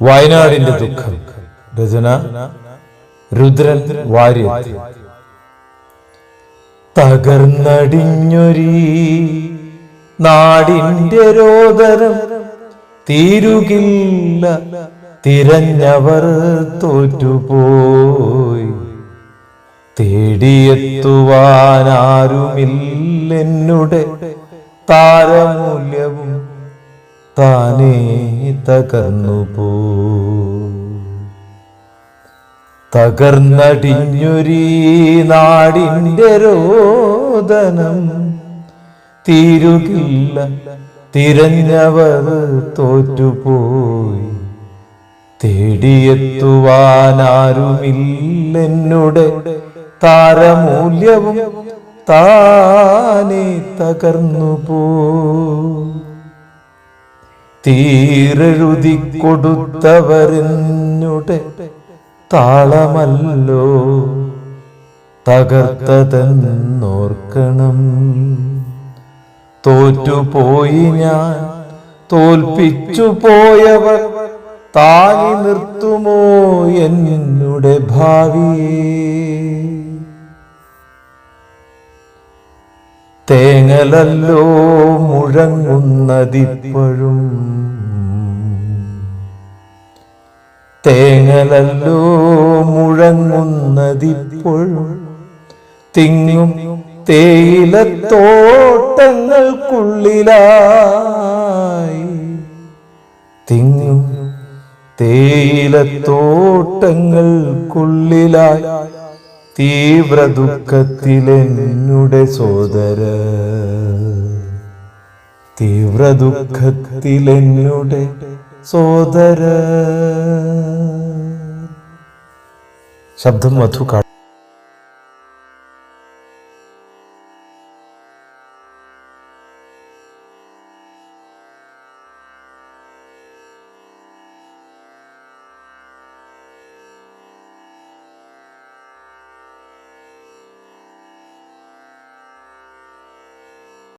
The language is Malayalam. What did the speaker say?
വയനാടിന്റെ ദുഃഖം. രചന രുദ്രൻ വാര്യ തകർന്നടിഞ്ഞൊരീ നാടിന്റെ രോദനം തീരുകില്ല തിരഞ്ഞവർ തോറ്റുപോയി. തേടിയെത്തുവാനാരുമില്ലെന്നുടെ താരമൂല്യവും താനേ തകർന്നു പോ തകർന്നടിഞ്ഞൊരീ നാടിന്റെ രോദനം തീരുകില്ല തിരഞ്ഞവർ തോറ്റുപോയി. തേടിയെത്തുവാനാരുമില്ലെന്നുടെ താരമൂല്യവും താനേ തകർന്നു പോ തീരെഴുതി കൊടുത്തവരെന്നുടെ താളമല്ലോ തകർത്തതെന്നോർക്കണം. തോറ്റുപോയി ഞാൻ തോൽപ്പിച്ചു പോയവർ താങ്ങി നിർത്തുമോ എന്നുടെ ഭാവിയെ? തേങ്ങലല്ലോ മുഴങ്ങുന്നതിപ്പോഴും. തേങ്ങലല്ലോ മുഴങ്ങുന്നതിപ്പോഴും. തിങ്ങും തേയിലത്തോട്ടങ്ങൾക്കുള്ളിലായി. തിങ്ങും തേയിലത്തോട്ടങ്ങൾക്കുള്ളിലായി. തീവ്ര ദുഃഖത്തിലെന്നുടെ സോദര. തീവ്ര ദുഃഖത്തിലെന്നുടെ സോദര. ശബ്ദം മധു